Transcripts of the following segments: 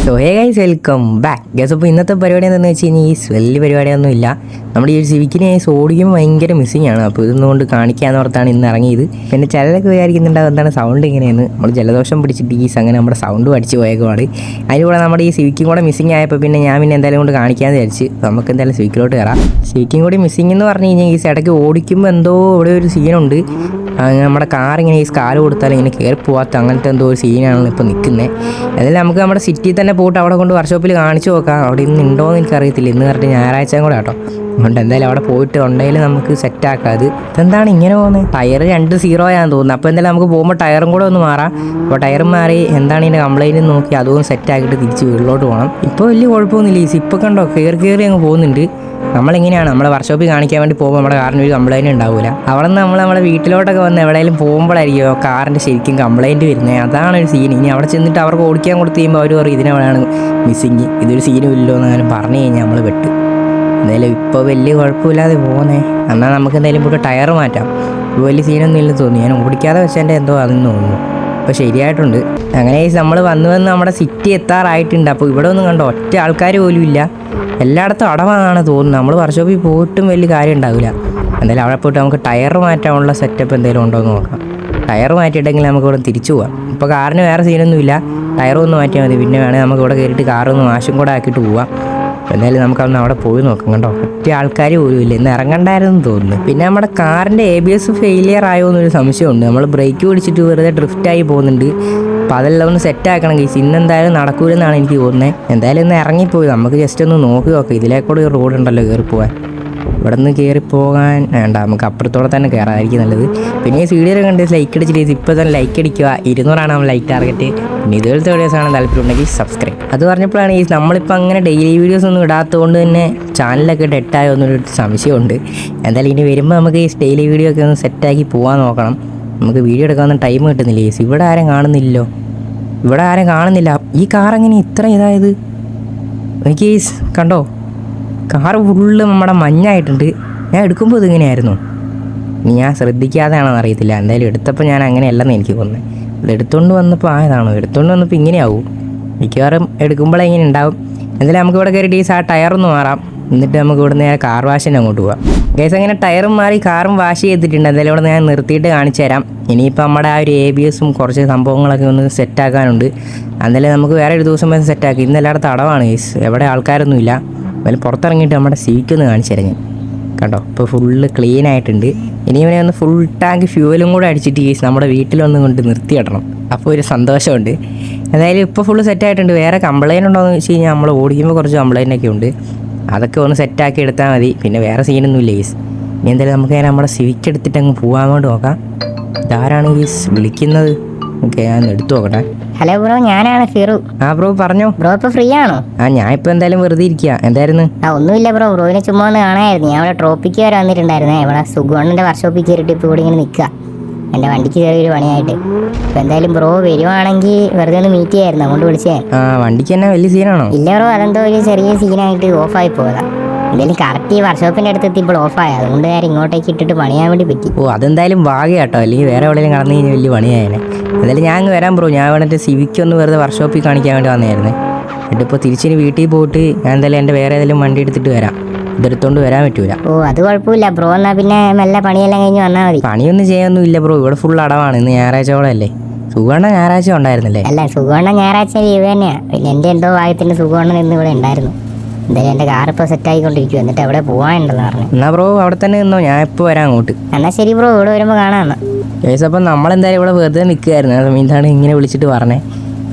So hey guys welcome back guys അപ്പോൾ ഇന്നത്തെ പരിപാടി എന്താണെന്ന് വെച്ച് കഴിഞ്ഞാൽ ഈ സ്വല്ലി പരിപാടിയൊന്നും ഇല്ല നമ്മുടെ ഈ ഒരു സിവിക്കിനെ സോഡിയം ഭയങ്കര മിസ്സിംഗ് ആണ്. അപ്പോൾ ഇതൊന്നും കൊണ്ട് കാണിക്കാന്ന് ഓർത്താണ് ഇന്ന് ഇറങ്ങിയത്. പിന്നെ ചിലരൊക്കെ വിചാരിക്കുന്നുണ്ടാവും എന്താണ് സൗണ്ട് ഇങ്ങനെയെന്ന്. നമ്മൾ ജലദോഷം പിടിച്ചിട്ട് ഈ അങ്ങനെ നമ്മുടെ സൗണ്ട് അടിച്ച് പോയേക്കുമാണ് അതിന്റെ കൂടെ നമ്മുടെ ഈ സിവിക്കും കൂടെ മിസ്സിംഗ് ആയപ്പോൾ പിന്നെ ഞാൻ പിന്നെ എന്തായാലും കൊണ്ട് കാണിക്കാമെന്ന് വിചാരിച്ച് നമുക്ക് എന്തായാലും സിവിക്കിലോട്ട് കയറാം സിവിക്കും കൂടി മിസ്സിംഗ് എന്ന് പറഞ്ഞു കഴിഞ്ഞാൽ ഈ ഇടയ്ക്ക് ഓടിക്കുമ്പോൾ എന്തോ ഇവിടെ ഒരു സീനുണ്ട് നമ്മുടെ കാർ ഇങ്ങനെ ഈ സ്കാൽ കൊടുത്താൽ ഇങ്ങനെ കയറി പോകാത്ത അങ്ങനത്തെ എന്തോ ഒരു സീനാണ് ഇപ്പോൾ നിൽക്കുന്നത് അതിൽ നമുക്ക് നമ്മുടെ സിറ്റിയിൽ തന്നെ പോയിട്ട് അവിടെ കൊണ്ട് വർക്ക്ഷോപ്പിൽ കാണിച്ചു നോക്കാം. അവിടെ ഇന്ന് ഉണ്ടോ എന്ന് എനിക്കറിയത്തില്ല. ഇന്ന് പറഞ്ഞിട്ട് ഞായറാഴ്ചയും കൂടെ കേട്ടോ അതുകൊണ്ട് എന്തായാലും അവിടെ പോയിട്ട് ഉണ്ടെങ്കിൽ നമുക്ക് സെറ്റ് ആക്കാം. അത് ഇതെന്താണ് ഇങ്ങനെ പോകുന്നത് ടയർ രണ്ട് സീറോ ആണെന്ന് തോന്നുന്നു. അപ്പോൾ എന്തായാലും നമുക്ക് പോകുമ്പോൾ ടയറും കൂടെ ഒന്ന് മാറാം. അപ്പോൾ ടയർ മാറി എന്താണ് ഇതിന്റെ കംപ്ലൈന്റ് നോക്കി അതും സെറ്റ് ആക്കിയിട്ട് തിരിച്ച് വീട്ടിലോട്ട് പോകണം ഇപ്പോൾ വലിയ കുഴപ്പമൊന്നുമില്ല. ഈ സിപ്പ് കണ്ടോ കയറി കയറി അങ്ങ് പോകുന്നുണ്ട്. നമ്മളിങ്ങനെയാണ്. നമ്മളെ വർക്ക്ഷോപ്പിൽ കാണിക്കാൻ വേണ്ടി പോകുമ്പോൾ നമ്മുടെ കാറിന് ഒരു കംപ്ലൈന്റ് ഉണ്ടാവില്ല അവിടെ നിന്ന് നമ്മൾ നമ്മുടെ വീട്ടിലോട്ടൊക്കെ വന്ന് എവിടെയെങ്കിലും പോകുമ്പോഴായിരിക്കും കാറിന്റെ ശരിക്കും കംപ്ലൈന്റ് വരുന്നത് അതാണ് ഒരു സീൻ ഇനി അവിടെ ചെന്നിട്ട് അവർക്ക് ഓടിക്കാൻ കൊടുത്ത് കഴിയുമ്പോൾ അവർ പറയും ഇതിനെവിടെയാണ് മിസ്സിങ് ഇതൊരു സീനും ഇല്ലോ എന്ന് അങ്ങനെ പറഞ്ഞു കഴിഞ്ഞാൽ നമ്മൾ വെട്ട് എന്തായാലും ഇപ്പോൾ വലിയ കുഴപ്പമില്ലാതെ പോകുന്നേ. എന്നാൽ നമുക്ക് എന്തായാലും ഇപ്പോൾ ടയർ മാറ്റാം. വലിയ സീനൊന്നും ഇല്ലെന്ന് തോന്നി ഞാൻ ഓടിക്കാതെ വെച്ചതിന്റെ എന്തോ അതെന്ന് തോന്നുന്നു. അപ്പോൾ ശരിയായിട്ടുണ്ട്. അങ്ങനെ നമ്മൾ വന്ന് വന്ന് നമ്മുടെ സിറ്റി എത്താറായിട്ടുണ്ട്. അപ്പോൾ ഇവിടെ ഒന്നും കണ്ടോ ഒറ്റ ആൾക്കാർ പോലും ഇല്ല. എല്ലായിടത്തും അടവാണെന്നാണ് തോന്നുന്നത്. നമ്മൾ വർക്ക്ഷോപ്പിൽ പോയിട്ടും വലിയ കാര്യം ഉണ്ടാവില്ല. എന്തായാലും അവിടെ പോയിട്ട് നമുക്ക് ടയർ മാറ്റാനുള്ള സെറ്റപ്പ് എന്തെങ്കിലും ഉണ്ടോ എന്ന് നോക്കാം. ടയർ മാറ്റിയിട്ടെങ്കിൽ നമുക്ക് ഇവിടെ തിരിച്ചു പോവാം. ഇപ്പോൾ കാറിന് വേറെ സീനൊന്നുമില്ല ടയർ ഒന്ന് മാറ്റിയാൽ മതി. പിന്നെ വേണമെങ്കിൽ നമുക്ക് ഇവിടെ കയറിയിട്ട് കാറൊന്ന് വാഷും കൂടെ ആക്കിയിട്ട് പോവാം. എന്തായാലും നമുക്ക് അന്ന് അവിടെ പോയി നോക്കാം കേട്ടോ ഒറ്റ ആൾക്കാർ പോലും ഇല്ല. ഇന്ന് ഇറങ്ങണ്ടായിരുന്നു തോന്നുന്നു. പിന്നെ നമ്മുടെ കാറിന്റെ എ ബി എസ് ഫെയിലിയർ ആയോ എന്നൊരു സംശയമുണ്ട്. നമ്മൾ ബ്രേക്ക് പിടിച്ചിട്ട് വെറുതെ ഡ്രിഫ്റ്റായി പോകുന്നുണ്ട്. അപ്പോൾ അതെല്ലാം ഒന്ന് സെറ്റ് ആക്കണം കേസ് ഇന്ന് എന്തായാലും നടക്കൂലെന്നാണ് എനിക്ക് തോന്നുന്നത് എന്തായാലും ഇന്ന് ഇറങ്ങിപ്പോയി. നമുക്ക് ജസ്റ്റ് ഒന്ന് നോക്കി നോക്കാം. ഇതിലേക്കൂടെ ഒരു റോഡ് ഉണ്ടല്ലോ കയറി പോകാൻ ഇവിടെ നിന്ന് കയറി പോകാൻ വേണ്ട നമുക്ക് അപ്പുറത്തോടെ തന്നെ കയറാതായിരിക്കും നല്ലത്. പിന്നെ ഈ വീഡിയോ കണ്ട് ലൈക്ക് അടിച്ചിട്ട് ഇപ്പോൾ തന്നെ ലൈക്ക് അടിക്കുക. ഇരുന്നൂറാണ് നമ്മൾ ലൈക്ക് ടാർഗറ്റ് പിന്നെ ഇതുപോലത്തെ ആണ് താല്പര്യം ഉണ്ടെങ്കിൽ സബ്സ്ക്രൈബ് അത് പറഞ്ഞപ്പോഴാണ് ഈ നമ്മളിപ്പോൾ അങ്ങനെ ഡെയിലി വീഡിയോസ് ഒന്നും ഇടാത്തതുകൊണ്ട് തന്നെ ചാനലൊക്കെ ഡെറ്റായോ എന്നൊരു സംശയമുണ്ട്. എന്തായാലും ഇനി വരുമ്പോൾ നമുക്ക് ഈ ഡെയിലി വീഡിയോ ഒക്കെ ഒന്ന് സെറ്റാക്കി പോകാൻ നോക്കണം. നമുക്ക് വീഡിയോ എടുക്കാനൊന്നും ടൈം കിട്ടുന്നില്ല? ഈ ഇവിടെ ആരും കാണുന്നില്ലല്ലോ. ഇവിടെ ആരും കാണുന്നില്ല. ഈ കാർ എങ്ങനെ ഇത്ര ഇതായത്? എനിക്ക് കണ്ടോ? കാറ് ഫുള്ള് നമ്മുടെ മഞ്ഞായിട്ടുണ്ട്. ഞാൻ എടുക്കുമ്പോൾ ഇതിങ്ങനെയായിരുന്നു ഇനി ഞാൻ ശ്രദ്ധിക്കാതെയാണെന്ന് അറിയത്തില്ല. എന്തായാലും എടുത്തപ്പോൾ ഞാൻ അങ്ങനെയല്ലെന്ന് എനിക്ക് തോന്നുന്നത് ഇത് എടുത്തുകൊണ്ട് വന്നപ്പോൾ ആയതാണോ എടുത്തുകൊണ്ട് വന്നപ്പോൾ ഇങ്ങനെയാവും. മിക്കവാറും എടുക്കുമ്പോഴേ ഇങ്ങനെ ഉണ്ടാവും എന്തായാലും നമുക്ക് ഇവിടെ കയറിയിട്ട് ഈ ആ ടയറൊന്ന് മാറാം. എന്നിട്ട് നമുക്ക് ഇവിടെ നേരെ കാർ വാഷിന് അങ്ങോട്ട് പോവാം. കേസ് അങ്ങനെ ടയറും മാറി കാറും വാഷ് ചെയ്തിട്ടുണ്ട്. എന്തായാലും ഇവിടെ ഞാൻ നിർത്തിയിട്ട് കാണിച്ചു തരാം. ഇനിയിപ്പോൾ നമ്മുടെ ആ ഒരു എ ബി എസും കുറച്ച് സംഭവങ്ങളൊക്കെ ഒന്ന് സെറ്റാക്കാനുണ്ട് എന്തായാലും നമുക്ക് വേറെ ഒരു ദിവസം സെറ്റാക്കി ഇന്ന് എല്ലായിടത്തും അടവാണ് എവിടെ ആൾക്കാരൊന്നുമില്ല. എന്തായാലും പുറത്തിറങ്ങിയിട്ട് നമ്മുടെ സീറ്റ് ഒന്ന് കാണിച്ചു തരാം ഞാൻ. കണ്ടോ? ഇപ്പോൾ ഫുള്ള് ക്ലീൻ ആയിട്ടുണ്ട്. ഇനി ഇവനെ ഒന്ന് ഫുൾ ടാങ്ക് ഫ്യൂവലും കൂടെ അടിച്ചിട്ട് കേസ് നമ്മുടെ വീട്ടിലൊന്ന് കൊണ്ട് നിർത്തി ഇടണം അപ്പോൾ ഒരു സന്തോഷമുണ്ട്. എന്തായാലും ഇപ്പോൾ ഫുള്ള് സെറ്റായിട്ടുണ്ട് വേറെ കംപ്ലൈന്റ് ഉണ്ടോയെന്ന് വെച്ച് കഴിഞ്ഞാൽ നമ്മൾ ഓടിക്കുമ്പോൾ കുറച്ച് കംപ്ലൈന്റ് ഒക്കെ ഉണ്ട്. അതൊക്കെ ഒന്ന് സെറ്റാക്കി എടുത്താൽ മതി. പിന്നെ വേറെ സീനൊന്നും ഇല്ല കേസ് ഇനി എന്തായാലും നമുക്ക് ഞാൻ നമ്മുടെ സിവിക്ക് എടുത്തിട്ട് അങ്ങ് പോകാൻ വേണ്ടി നോക്കാം. ഇതാരാണ് കേസ് വിളിക്കുന്നത്? ഓക്കെ ഞാൻ എടുത്തു നോക്കട്ടെ. ഹലോ ബ്രോ ഞാനാണ് ഫിറു. ആ ബ്രോ പറഞ്ഞു. ബ്രോ ഇപ്പൊ ഫ്രീ ആണോ ആ ഞാൻ ഇപ്പൊ എന്തായാലും വെറുതെ ഇരിക്കുക എന്തായിരുന്നു? ആ ഒന്നുമില്ല ബ്രോ ബ്രോയിനെ ചുമ്മാ ഒന്ന് കാണായിരുന്നു. ഞാൻ അവിടെ ട്രോപ്പിക്ക് വരെ വന്നിട്ടുണ്ടായിരുന്നേ. ഇവിടെ സുഗുണ്ണന്റെ വർക്ക്ഷോപ്പിൽ കയറിയിട്ട് ഇപ്പോൾ ഇവിടെ ഇങ്ങനെ നിൽക്കുക എന്റെ വണ്ടിക്ക് ഒരു പണിയായിട്ട്. ഇപ്പൊ എന്തായാലും ബ്രോ വരുവാണെങ്കിൽ വെറുതെ ഒന്ന് മീറ്റ് ചെയ്യായിരുന്നു. അതുകൊണ്ട് വിളിച്ചേ. ആ വണ്ടിക്ക് തന്നെ വലിയ സീനാണോ ഇല്ല ബ്രോ അതെന്തോ ഒരു ചെറിയ സീനായിട്ട് ഓഫായി പോയതാ. എന്തായാലും കറക്റ്റ് ഈ വർക്ക്ഷോപ്പിന്റെ അടുത്ത് എത്തിയപ്പോൾ ഓഫായ. അതുകൊണ്ട് ഞാൻ ഇങ്ങോട്ടേക്ക് ഇട്ടിട്ട് പണിയാൻ വേണ്ടി പറ്റി. ഓ അതെന്തായാലും വാഗ കേട്ടോ അല്ലെങ്കിൽ വേറെ എവിടെയെങ്കിലും കടന്നു കഴിഞ്ഞാൽ വലിയ പണിയായനെ. എന്തായാലും ഞാൻ അങ്ങ് വരാൻ ബ്രോ. ഞാൻ വേണ്ടിട്ട് സിവിക്ക് ഒന്ന് വെറുതെ വർക്ക്ഷോപ്പിൽ കാണിക്കാൻ വേണ്ടി വന്നായിരുന്നേ എന്നിട്ട് ഇപ്പോൾ തിരിച്ചിന് വീട്ടിൽ പോയിട്ട് ഞാൻ എന്തായാലും എന്റെ വേറെ ഏതെങ്കിലും വണ്ടി എടുത്തിട്ട് വരാം. ഇതെടുത്തോണ്ട് വരാൻ പറ്റൂല. ഓ അത് കുഴപ്പമില്ല. ബ്രോ എന്നാൽ പിന്നെ മെല്ലെ പണിയെല്ലാം കഴിഞ്ഞ് വന്നാൽ മതി. പണിയൊന്നും ചെയ്യാനൊന്നും ഇല്ല ബ്രോ. ഇവിടെ ഫുൾ അടവാണ്. ഇന്ന് ഞായറാഴ്ച കൂടെ അല്ലേ? സുഖമാണ് ഞായറാഴ്ച ഉണ്ടായിരുന്നില്ലേ? അല്ല സുഖവണ്ണ ഞായറാഴ്ച ലീവ് തന്നെയാണ് പിന്നെ എന്റെ എന്തോ ഭാഗ്യത്തിന് സുഖവണ്ണൻ ഇന്ന് ഇവിടെ ഉണ്ടായിരുന്നു. എന്തായാലും എന്റെ കാർ ഇപ്പോൾ സെറ്റ് ആയിക്കൊണ്ടിരിക്കും എന്നിട്ട് അവിടെ പോകാനുണ്ടെന്ന് പറഞ്ഞു. എന്നാ ബ്രോ അവിടെ തന്നെ നിന്നോ. ഞാൻ ഇപ്പോൾ വരാം അങ്ങോട്ട്. എന്നാൽ ശരി ബ്രോ ഇവിടെ വരുമ്പോൾ കാണാം ഏസ് അപ്പം നമ്മളെന്തായാലും ഇവിടെ വെറുതെ നിൽക്കുകയായിരുന്നു ആ സമയത്താണ് ഇങ്ങനെ വിളിച്ചിട്ട് പറഞ്ഞേ.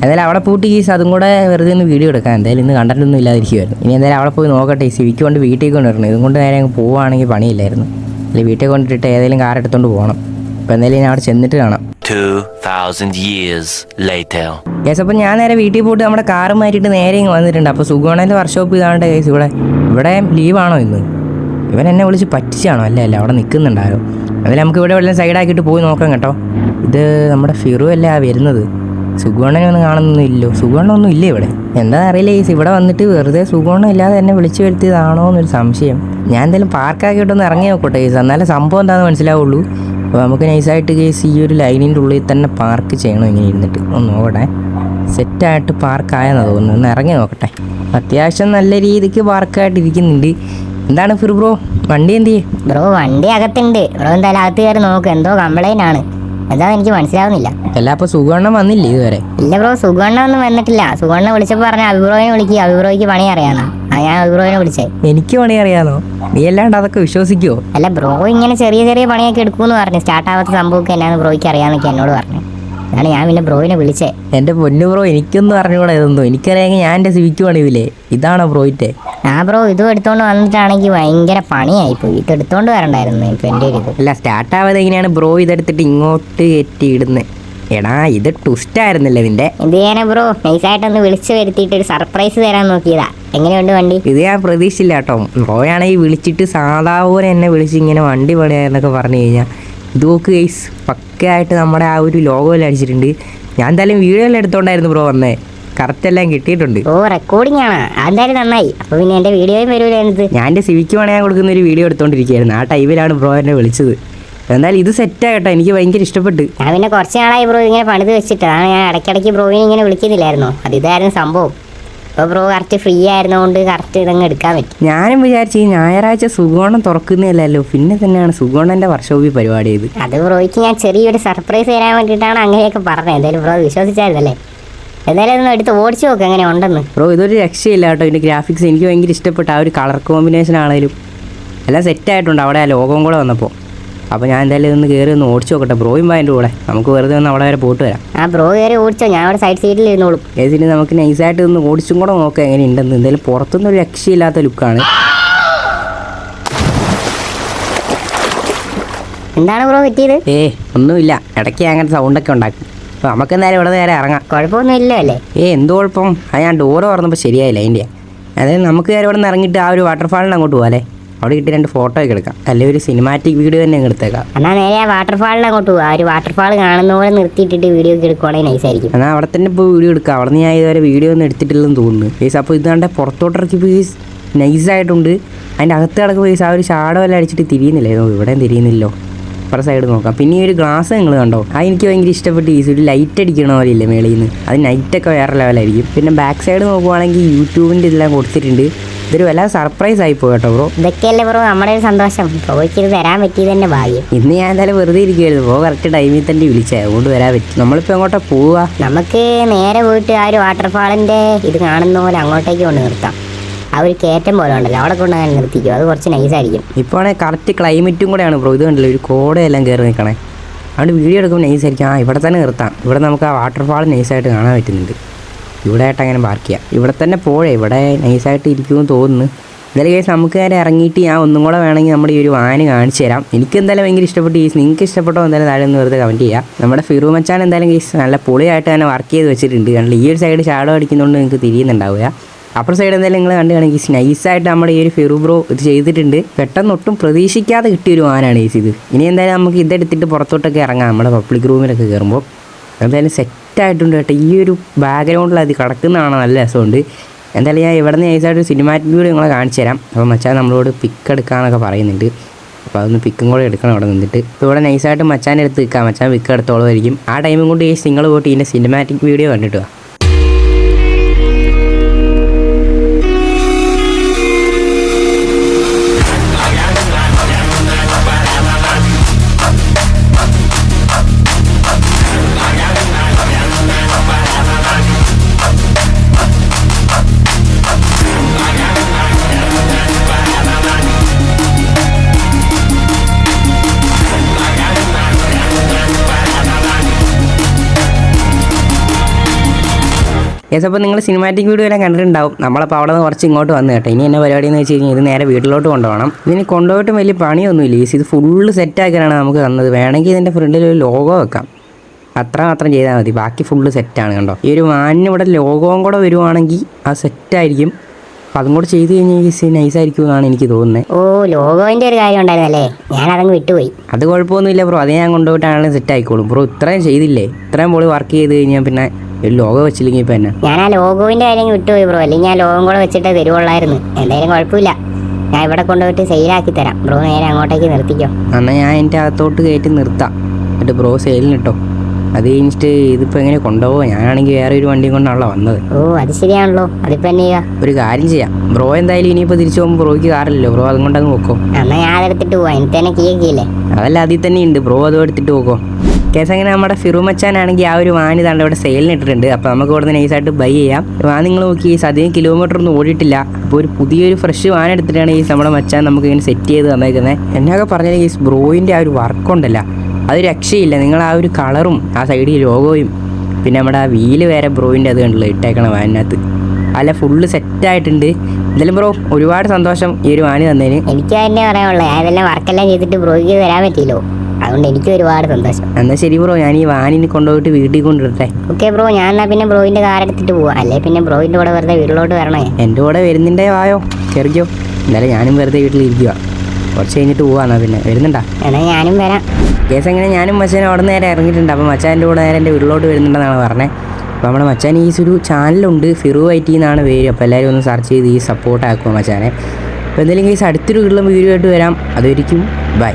എന്തായാലും അവിടെ പൂട്ടി കേസ് അതും കൂടെ വെറുതെ ഒന്ന് വീഡിയോ എടുക്കാം. എന്തായാലും ഇന്ന് കണ്ടിട്ടൊന്നും ഇല്ലാതിരിക്കുമായിരുന്നു ഇനി എന്തായാലും അവിടെ പോയി നോക്കട്ടെ. ഈ സിവിക്ക് കൊണ്ട് വീട്ടിൽ കൊണ്ടുവരണം. ഇതും കൊണ്ട് നേരെ അങ്ങ് പോവുകയാണെങ്കിൽ പണിയില്ലായിരുന്നു. അല്ലെങ്കിൽ വീട്ടിൽ കൊണ്ടിട്ട് ഏതെങ്കിലും കാർ എടുത്തുകൊണ്ട് പോകണം. അപ്പോൾ എന്തായാലും ഞാൻ അവിടെ ചെന്നിട്ട് കാണാം. 2,000 years later. കേസ് അപ്പം ഞാൻ നേരെ വീട്ടിൽ പോയിട്ട് നമ്മുടെ കാറ് മാറ്റിയിട്ട് നേരെ ഇങ്ങ് വന്നിട്ടുണ്ട്. അപ്പോൾ സുഖമാണേന്റെ വർക്ക്ഷോപ്പ് ഇതാണ്ട് കേസ് ഇവിടെ. ഇവിടെ ലീവാണോ ഇന്ന്? ഇവൻ എന്നെ വിളിച്ച് പറ്റിച്ചാണോ? അല്ല അല്ല അവിടെ നിൽക്കുന്നുണ്ടായോ അതിൽ നമുക്ക് ഇവിടെ വെള്ളം സൈഡാക്കിയിട്ട് പോയി നോക്കാം കേട്ടോ. ഇത് നമ്മുടെ ഫിറു അല്ലേ ആ വരുന്നത്? സുഗുണനൊന്നും കാണുന്നൊന്നും ഇല്ലോ. സുഗുണ്ണൊന്നും ഇല്ല ഇവിടെ? എന്താ അറിയില്ല ഈ ഇവിടെ വന്നിട്ട് വെറുതെ സുഗുണ്ണം ഇല്ലാതെ എന്നെ വിളിച്ചു വരുത്തിയതാണോ എന്നൊരു സംശയം. ഞാൻ എന്തായാലും പാർക്കാക്കിയിട്ടൊന്ന് ഇറങ്ങി നോക്കട്ടെ ഈ എന്നാലും സംഭവം എന്താണെന്ന് മനസ്സിലാവുള്ളൂ. അപ്പോൾ നമുക്ക് നൈസായിട്ട് കേസ് ഈ ഒരു ലൈനിന്റെ ഉള്ളിൽ തന്നെ പാർക്ക് ചെയ്യണം ഇങ്ങനെ ഇരുന്നിട്ട്. ഒന്ന് നോക്കട്ടെ. സെറ്റായിട്ട് പാർക്കായെന്ന് തോന്നുന്നു. ഒന്ന് ഇറങ്ങി നോക്കട്ടെ. അത്യാവശ്യം നല്ല രീതിക്ക് പാർക്കായിട്ട് ഇരിക്കുന്നുണ്ട്. എന്താണ് ഫിർ ബ്രോ? വണ്ടി എന്ത് ചെയ്യും? ബ്രോ വണ്ടി അകത്തുണ്ട്. ബ്രോ എന്തായാലും അകത്ത് കയറി നോക്ക്. എന്തോ കംപ്ലൈന്റ് ആണ്. എന്താ എനിക്ക് മനസ്സിലാവുന്നില്ല. അല്ല അപ്പോൾ സുഗുണ്ണം വന്നില്ലേ ഇതുവരെ? ഇല്ല ബ്രോ സുഗണ്ണ ഒന്നും വന്നിട്ടില്ല. സുഗണ്ണ വിളിച്ചപ്പോൾ പറഞ്ഞ അഭിബ്രോയെ വിളിക്കുക അഭിബ്രോയ്ക്ക് പണി അറിയാന്നാ ആ ഞാൻ അഭിപ്രായം വിളിച്ചേ. എനിക്ക് പണി അറിയാലോ. നീ അല്ലാണ്ട് അതൊക്കെ വിശ്വസിക്കോ? അല്ല ബ്രോ ഇങ്ങനെ ചെറിയ ചെറിയ പണിയൊക്കെ എടുക്കൂന്ന് പറഞ്ഞു സ്റ്റാർട്ട് ആവാത്ത സംഭവമൊക്കെ എന്നാന്ന് ബ്രോയ്ക്ക് അറിയാന്നൊക്കെ എന്നോട് പറഞ്ഞു. അതാണ് ഞാൻ പിന്നെ ബ്രോയിനെ വിളിച്ചേ. എന്റെ പൊന്നു ബ്രോ എനിക്കൊന്നും അറിഞ്ഞൂടാ ഇതൊന്നും. എനിക്കറിയാമെങ്കിൽ ഞാൻ എന്റെ സിവിക്ക് പണിയില്ലേ ഇതാണോ ബ്രോയിറ്റെ? ആ ബ്രോ ഇതും എടുത്തോണ്ട് വന്നിട്ടാണെങ്കിൽ ഭയങ്കര പണിയായിപ്പോയി. ഇത് എടുത്തോണ്ട് വരണ്ടായിരുന്നു ഇപ്പൊ എന്റെ ഒരു ഇത്. അല്ല സ്റ്റാർട്ട് ആവാതെ എങ്ങനെയാണ് ബ്രോ ഇതെടുത്തിട്ട് ഇങ്ങോട്ട് കയറ്റി ഇടുന്നത് എടാ ഇത് ട്വിസ്റ്റ് ആയിരുന്നില്ലേ നിന്റെ? എന്ത് ചെയ്യാനാ ബ്രോ നൈസായിട്ടൊന്ന് വിളിച്ചു വരുത്തിയിട്ട് ഒരു സർപ്രൈസ് തരാൻ നോക്കിയതാ. എങ്ങനെയുണ്ട് വണ്ടി? ഇത് ഞാൻ പ്രതീക്ഷിച്ചില്ല കേട്ടോ. റോയാണെങ്കിൽ വിളിച്ചിട്ട് സാധാ പോലെ എന്നെ വിളിച്ച് ഇങ്ങനെ വണ്ടി പണിയാന്നൊക്കെ പറഞ്ഞു കഴിഞ്ഞാൽ ഇത് നോക്ക് ഗൈസ് പക്കയായിട്ട് നമ്മുടെ ആ ഒരു ലോഗോ എല്ലാം അടിച്ചിട്ടുണ്ട്. ഞാൻ എന്തായാലും വീഡിയോ എല്ലാം എടുത്തോണ്ടായിരുന്നു ബ്രോ വന്നേ. കറക്റ്റ് എല്ലാം കിട്ടിയിട്ടുണ്ട്. ഓ റെക്കോർഡിംഗ് ആണ്. അതെന്തായാലും നന്നായി. അപ്പൊ പിന്നെ എന്റെ വീഡിയോയും വരും എന്ത് ഞാൻ എന്റെ സിവിക്ക് പണിയാൻ കൊടുക്കുന്ന ഒരു വീഡിയോ എടുത്തോണ്ടിരിക്കുകയായിരുന്നു. ആ ടൈമിലാണ് ബ്രോ എന്നെ വിളിച്ചത്. എന്നാലും ഇത് സെറ്റാ കേട്ടോ. എനിക്ക് ഭയങ്കര ഇഷ്ടപ്പെട്ട്. ഞാൻ പിന്നെ കുറച്ച് നാളായി ബ്രോ ഇങ്ങനെ പണിത് വെച്ചിട്ടാണ് അതാണ് ഞാൻ ഇടയ്ക്കിടയ്ക്ക് ബ്രോയിനെ ഇങ്ങനെ വിളിക്കുന്നില്ലായിരുന്നു? അത് ഇതായിരുന്നു സംഭവം. ബ്രോ കറക്റ്റ് ഫ്രീ ആയിരുന്നതുകൊണ്ട് കറക്റ്റ് ഇതങ്ങ് എടുക്കാൻ പറ്റും. ഞാനും വിചാരിച്ചു ഈ ഞായറാഴ്ച സുഗോണം തുറക്കുന്നില്ലല്ലോ പിന്നെ തന്നെയാണ് സുഗോണന്റെ വർഷോപി പരിപാടി ചെയ്ത് അത് ബ്രോയ്ക്ക് ഞാൻ ചെറിയൊരു സർപ്രൈസ് തരാൻ വേണ്ടിയിട്ടാണ് അങ്ങനെയൊക്കെ പറഞ്ഞത്. എന്തായാലും ബ്രോ വിശ്വസിച്ചായിരുന്നല്ലേ? എന്തായാലും ഒന്ന് എടുത്ത് ഓടിച്ചു നോക്ക് എങ്ങനെ ഉണ്ടെന്ന്. ബ്രോ ഇതൊരു രക്ഷയില്ല കേട്ടോ ഇതിന്റെ ഗ്രാഫിക്സ് എനിക്ക് ഭയങ്കര ഇഷ്ടപ്പെട്ട ആ ഒരു കളർ കോമ്പിനേഷൻ ആണെങ്കിലും. എല്ലാം സെറ്റായിട്ടുണ്ട് അവിടെ ആ ലോകം കൂടെ വന്നപ്പോൾ അപ്പോൾ ഞാൻ എന്തായാലും ഇതൊന്ന് കയറി ഒന്ന് ഓടിച്ചു നോക്കട്ടെ. ബ്രോയും അതിന്റെ കൂടെ. നമുക്ക് വെറുതെ ഒന്ന് അവിടെ വരെ പോയിട്ട് വരാം. ആ ബ്രോ കയറി ഓടിച്ചോ. ഞാൻ അവിടെ സൈഡ് സീറ്റിൽ ഇരുന്നോളും. ഏതിന് നമുക്ക് നൈസായിട്ട് ഒന്ന് ഓടിച്ചും കൂടെ നോക്കാം എങ്ങനെ ഉണ്ടെന്ന് എന്തായാലും പുറത്തുനിന്ന് ഒരു രക്ഷയില്ലാത്ത ലുക്കാണ് എന്താണ് ബ്രോ പറ്റിയത്? ഏ ഒന്നുമില്ല. ഇടയ്ക്ക് അങ്ങനെ സൗണ്ടൊക്കെ ഉണ്ടാക്കും. അപ്പോൾ നമുക്ക് എന്തായാലും ഇവിടെ നേരെ ഇറങ്ങാം. കുഴപ്പമൊന്നും ഇല്ലോ അല്ലേ? ഏ എന്ത് കുഴപ്പം? അത് ഞാൻ ഡോറ് തുറന്നപ്പോൾ ശരിയായില്ല അതിന്റെ. അതായത് നമുക്ക് നേരെ ഇവിടെ നിന്ന് ഇറങ്ങിയിട്ട് ആ ഒരു വാട്ടർഫാളിന് അങ്ങോട്ട് പോകാല്ലേ അവിടെ കിട്ടി രണ്ട് ഫോട്ടോ ഒക്കെ എടുക്കാം. അല്ലെങ്കിൽ ഒരു സിനിമാറ്റിക് വീഡിയോ തന്നെ എടുത്തേക്കാം. എന്നാൽ നേരെ ആ വാട്ടർഫാളിൽ അങ്ങോട്ട് പോവാ. ആ ഒരു വാട്ടർഫാൾ കാണുന്ന പോലെ നിർത്തിയിട്ടിട്ട് വീഡിയോ ഒക്കെ എടുക്കുവാണെങ്കിൽ നൈസായിരിക്കും എന്നാൽ അവിടെ തന്നെ ഇപ്പോൾ വീഡിയോ എടുക്കാം. അവിടെ നിന്ന് ഞാൻ ഇതുവരെ വീഡിയോ ഒന്നും എടുത്തിട്ടില്ലെന്ന് തോന്നുന്നു. പ്ലീസ് അപ്പോൾ ഇത് പുറത്തോട്ട് പുറത്തോട്ടിറക്കി പ്ലീസ് നൈസായിട്ടുണ്ട് അതിന്റെ അകത്ത് കിടക്കുമ്പോൾ പ്ലീസ് ആ ഒരു ഷാഡോ എല്ലാം അടിച്ചിട്ട് തിരിയുന്നില്ല. ഇവിടെയും തിരിയുന്നില്ലോ. അപ്പുറ സൈഡ് നോക്കാം. പിന്നെ ഈ ഒരു ഗ്ലാസ് നിങ്ങൾ കണ്ടോ? അത് എനിക്ക് ഭയങ്കര ഇഷ്ടപ്പെട്ട് ഈ ഒരു ലൈറ്റ് അടിക്കണ പോലെ ഇല്ലേ മേളിൽ നിന്ന്. അത് നൈറ്റൊക്കെ വേറെ ലെവലായിരിക്കും പിന്നെ ബാക്ക് സൈഡ് നോക്കുവാണെങ്കിൽ യൂട്യൂബിന്റെ ഇതെല്ലാം കൊടുത്തിട്ടുണ്ട്. ഇതൊരു വല്ലാതെ സർപ്രൈസ് ആയിപ്പോയി കേട്ടോ ബ്രോ ഇതൊക്കെയല്ലേ ബ്രോ നമ്മുടെ ഒരു സന്തോഷം. ബ്രോയ്ക്ക് ഇത് തരാൻ പറ്റിയത് തന്നെ ഭാഗ്യം. ഇന്ന് ഞാൻ എന്തായാലും വെറുതെ ഇരിക്കുമായിരുന്നു ബ്രോ കറക്റ്റ് ടൈമിൽ തന്നെ വിളിച്ചത് അതുകൊണ്ട് വരാൻ പറ്റും. നമ്മളിപ്പോ എങ്ങോട്ടാ പോവുക? നമുക്ക് നേരെ പോയിട്ട് ആ ഒരു വാട്ടർഫാളിന്റെ ഇത് കാണുന്ന പോലെ അങ്ങോട്ടേക്ക് കൊണ്ട് നിർത്താം. ആ ഒരു കയറ്റം പോലെ ഉണ്ടല്ലോ. അവിടെ കൊണ്ട് ഞാൻ നിർത്തിക്കും. അത് കുറച്ച് നൈസായിരിക്കും ഇപ്പോൾ ആണെങ്കിൽ കറക്റ്റ് ക്ലൈമറ്റും കൂടെയാണ് ബ്രോ ഇത് കണ്ടല്ലോ? ഒരു കോടയെല്ലാം കയറി നിൽക്കണേ അതുകൊണ്ട് വീഡിയോ എടുക്കുമ്പോൾ നൈസായിരിക്കും ആ ഇവിടെ തന്നെ നിർത്താം. ഇവിടെ നമുക്ക് ആ വാട്ടർഫാൾ നൈസായിട്ട് കാണാൻ പറ്റുന്നുണ്ട്. ഇവിടെ ആയിട്ട് അങ്ങനെ പാർക്ക് ചെയ്യാം. ഇവിടെ തന്നെ പോഴേ ഇവിടെ നൈസായിട്ട് ഇരിക്കുമെന്ന് തോന്നുന്നു. എന്തായാലും കേസ് നമുക്ക് നേരെ ഇറങ്ങിയിട്ട് ഞാൻ ഒന്നും കൂടെ വേണമെങ്കിൽ നമ്മുടെ ഈ ഒരു വാന് കാണിച്ചു തരാം. എനിക്ക് എന്തായാലും ഭയങ്കര ഇഷ്ടപ്പെട്ടു കേസ് നിങ്ങൾക്ക് ഇഷ്ടപ്പെട്ടോ എന്തായാലും താഴെ ഒന്ന് വെറുതെ കമന്റ് ചെയ്യാം. നമ്മുടെ ഫിറു മച്ചാൻ എന്തായാലും കേസ് നല്ല പൊളിയായിട്ട് തന്നെ വർക്ക് ചെയ്ത് വെച്ചിട്ടുണ്ട്. കാരണം ഈ ഒരു സൈഡ് ഷാഡോ അടിക്കുന്നതുകൊണ്ട് നിങ്ങൾക്ക് തിരിയുന്നുണ്ടാവുക. അപ്പുറ സൈഡ് എന്തായാലും നിങ്ങൾ കണ്ടുകയാണെങ്കിൽ നൈസായിട്ട് നമ്മുടെ ഈ ഒരു ഫിറു ബ്രോ ഇത് ചെയ്തിട്ടുണ്ട്. പെട്ടെന്ന് ഒട്ടും പ്രതീക്ഷിക്കാതെ കിട്ടിയ ഒരു ആനാണ് ഈ ഇത്. ഇനി എന്തായാലും നമുക്ക് ഇതെടുത്തിട്ട് പുറത്തോട്ടൊക്കെ ഇറങ്ങാം. നമ്മുടെ പബ്ലിക് റൂമിലൊക്കെ കയറുമ്പോൾ എന്തായാലും സെറ്റായിട്ടുണ്ട് കേട്ടോ. ഈ ഒരു ബാക്ക്ഗ്രൗണ്ടിൽ അത് കിടക്കുന്നതാണ് നല്ല രസമുണ്ട്. എന്തായാലും ഞാൻ ഇവിടെ നിന്ന് നൈസായിട്ട് ഒരു സിനിമാറ്റിക് വീഡിയോ നിങ്ങളെ കാണിച്ചു തരാം. അപ്പോൾ മച്ചാൻ നമ്മളോട് പിക്ക് എടുക്കാമെന്നൊക്കെ പറയുന്നുണ്ട്. അപ്പോൾ അതൊന്ന് പിക്കും കൂടെ എടുക്കണം അവിടെ നിന്നിട്ട്. ഇപ്പോൾ ഇവിടെ നൈസായിട്ട് മച്ചാന്റെ അടുത്ത് നിൽക്കാം. മച്ചാൻ പിക്ക് എടുത്തോളമായിരിക്കും. ആ ടൈമും കൊണ്ട് ഈ നിങ്ങൾ പോയിട്ട് ഇതിന്റെ സിനിമാറ്റിക് വീഡിയോ കണ്ടിട്ട് യെസ് അപ്പോൾ നിങ്ങൾ സിനിമാറ്റിക് വീഡിയോ എല്ലാം കണ്ടിട്ടുണ്ടാവും. നമ്മളപ്പോൾ അവിടെ നിന്ന് കുറച്ച് ഇങ്ങോട്ട് വന്നു കേട്ടോ. ഇനി എന്നെ പരിപാടി എന്ന് വെച്ച് കഴിഞ്ഞാൽ ഇത് നേരെ വീട്ടിലോട്ട് കൊണ്ടുപോകണം. ഇതിന് കൊണ്ടുപോയിട്ട് വലിയ പണിയൊന്നുമില്ല. ഈസി ഇത് ഫുള്ള് സെറ്റാക്കാനാണ് നമുക്ക് തന്നത്. വേണമെങ്കിൽ ഇതിന്റെ ഫ്രണ്ടിൽ ഒരു ലോഗോ വെക്കാം. അത്ര മാത്രം ചെയ്താൽ മതി. ബാക്കി ഫുള്ള് സെറ്റാണ് കണ്ടോ. ഈ ഒരു വാനിന് ഇവിടെ ലോഗോവും കൂടെ വരുവാണെങ്കിൽ ആ സെറ്റായിരിക്കും അപ്പോൾ അതും കൂടെ ചെയ്ത് കഴിഞ്ഞാൽ ഈ നൈസായിരിക്കും എന്നാണ് എനിക്ക് തോന്നുന്നത് ഓ ലോഗോന്റെ ഒരു കാര്യം ഉണ്ടായിരുന്നല്ലേ? ഞാൻ അതങ്ങ് വിട്ടുപോയി. അത് കുഴപ്പമൊന്നുമില്ല ബ്രോ അത് ഞാൻ കൊണ്ടുപോയിട്ടാണെങ്കിലും സെറ്റ് ആയിക്കോളും. ബ്രോ ഇത്രയും ചെയ്തില്ലേ? ഇത്രയും പോളി വർക്ക് ചെയ്ത് കഴിഞ്ഞാൽ പിന്നെ ഒരു ലോഗോ വെച്ചില്ലെങ്കിൽ ഇപ്പം എന്നാ? ഞാൻ ആ ലോഗോവിന്റെ കാര്യം വിട്ടുപോയി ബ്രോ അല്ലെങ്കിൽ ഞാൻ ലോഗം കൂടെ വെച്ചിട്ട് തരുവുള്ളായിരുന്നു. എന്തായാലും കുഴപ്പമില്ല. ഞാൻ ഇവിടെ കൊണ്ടുപോയിട്ട് സെയിലാക്കി തരാം. ബ്രോ നേരെ അങ്ങോട്ടേക്ക് നിർത്തിക്കോ. എന്നാൽ ഞാൻ എന്റെ അകത്തോട്ട് കയറ്റി നിർത്താം. എന്നിട്ട് ബ്രോ സെയിലിന് കേട്ടോ അത് കഴിഞ്ഞിട്ട് ഇതിപ്പോൾ എങ്ങനെ കൊണ്ടുപോകുക ഞാനാണെങ്കിൽ വേറെ ഒരു വണ്ടിയും കൊണ്ടാണല്ലോ വന്നത്. ഓ അത് ശരിയാണല്ലോ. അതിപ്പോ എന്നെ ചെയ്യാം? ഒരു കാര്യം ചെയ്യാം. ബ്രോ എന്തായാലും ഇനിയിപ്പോൾ തിരിച്ചു പോകുമ്പോൾ ബ്രോയ്ക്ക് കാറില്ലല്ലോ. ബ്രോ അതും കൊണ്ടങ്ങ് നോക്കോ എന്നാ ഞാൻ അതെടുത്തിട്ട് പോവാം. എനിക്ക് തന്നെ കീയൊക്കെയില്ലേ അതല്ല അതിൽ തന്നെ ഉണ്ട്. ബ്രോ അതും എടുത്തിട്ട് പോക്കോ. കേസ് അങ്ങനെ നമ്മുടെ ഫിറു മച്ചാനാണെങ്കിൽ ആ ഒരു വാൻ ഇതാണ്ട് ഇവിടെ സെയിലിന് ഇട്ടിട്ടുണ്ട്. അപ്പോൾ നമുക്ക് ഇവിടെ നൈസായിട്ട് ബൈ ചെയ്യാം. വാൻ നിങ്ങൾ നോക്കി അധികം കിലോമീറ്റർ ഒന്നും ഓടിയിട്ടില്ല. അപ്പോൾ ഒരു പുതിയൊരു ഫ്രഷ് വാൻ എടുത്തിട്ടാണ് ഈ നമ്മുടെ മച്ചാൻ നമുക്ക് ഇങ്ങനെ സെറ്റ് ചെയ്ത് തന്നേക്കുന്നത് എന്നൊക്കെ പറഞ്ഞാൽ ഈ ബ്രോയിന്റെ ആ ഒരു വർക്ക് ഉണ്ടല്ല. അത് രക്ഷയില്ല. നിങ്ങൾ ആ ഒരു കളറും ആ സൈഡിൽ ലോഗോയും പിന്നെ നമ്മുടെ ആ വീൽ വേറെ ബ്രോയിന്റെ അത് കണ്ടല്ലോ ഇട്ടേക്കണ വാനിനകത്ത്. അല്ല ഫുള്ള് സെറ്റായിട്ടുണ്ട് എന്തായാലും ബ്രോ ഒരുപാട് സന്തോഷം ഈ ഒരു വാനി തന്നതിന്. എനിക്ക് തന്നെ പറയാനുള്ളത് അതെല്ലാം വർക്കെല്ലാം ചെയ്തിട്ട് ബ്രോയ്ക്ക് തരാൻ പറ്റിയല്ലോ. അതുകൊണ്ട് എനിക്ക് ഒരുപാട് സന്തോഷം. എന്നാൽ ശരി ബ്രോ ഞാൻ ഈ വാനിന് കൊണ്ടുപോയിട്ട് വീട്ടിൽ കൊണ്ടുവരട്ടെ. ഓക്കെ ബ്രോ ഞാൻ എന്നാ പിന്നെ ബ്രോയിന്റെ കാർ എടുത്തിട്ട് പോവാം. അല്ലെ പിന്നെ ബ്രോയിന്റെ കൂടെ വെറുതെ വീട്ടിലോട്ട് വരണേ? എന്റെ കൂടെ വരുന്നിന്റെ വായോ? ചെറിയോ? എന്നാലും ഞാനും വെറുതെ വീട്ടിലിരിക്കുക കുറച്ച് കഴിഞ്ഞിട്ട് പോവാന്നാ പിന്നെ. വരുന്നുണ്ടാ? എന്നാ ഞാനും വരാം. കേസ് എങ്ങനെ? ഞാനും മച്ചാൻ അവിടെ നേരെ ഇറങ്ങിയിട്ടുണ്ട്. അപ്പോൾ മച്ചാന്റെ കൂടെ നേരെ എന്റെ വീട്ടിലോട്ട് വരുന്നുണ്ടെന്നാണ് പറഞ്ഞത് അപ്പോൾ നമ്മുടെ മച്ചാൻ ഈ ഒരു ചാനലുണ്ട്. ഫിറു ഐ ടി എന്നാണ് പേര്. അപ്പോൾ എല്ലാവരും ഒന്ന് സെർച്ച് ചെയ്ത് ഈ സപ്പോർട്ട് ആക്കുക മച്ചാനെ. അപ്പോൾ എന്തെങ്കിലും കേസ് അടുത്തൊരു വീട്ടിലും വീഡിയോ ആയിട്ട് വരാം. അതൊരിക്കും ബൈ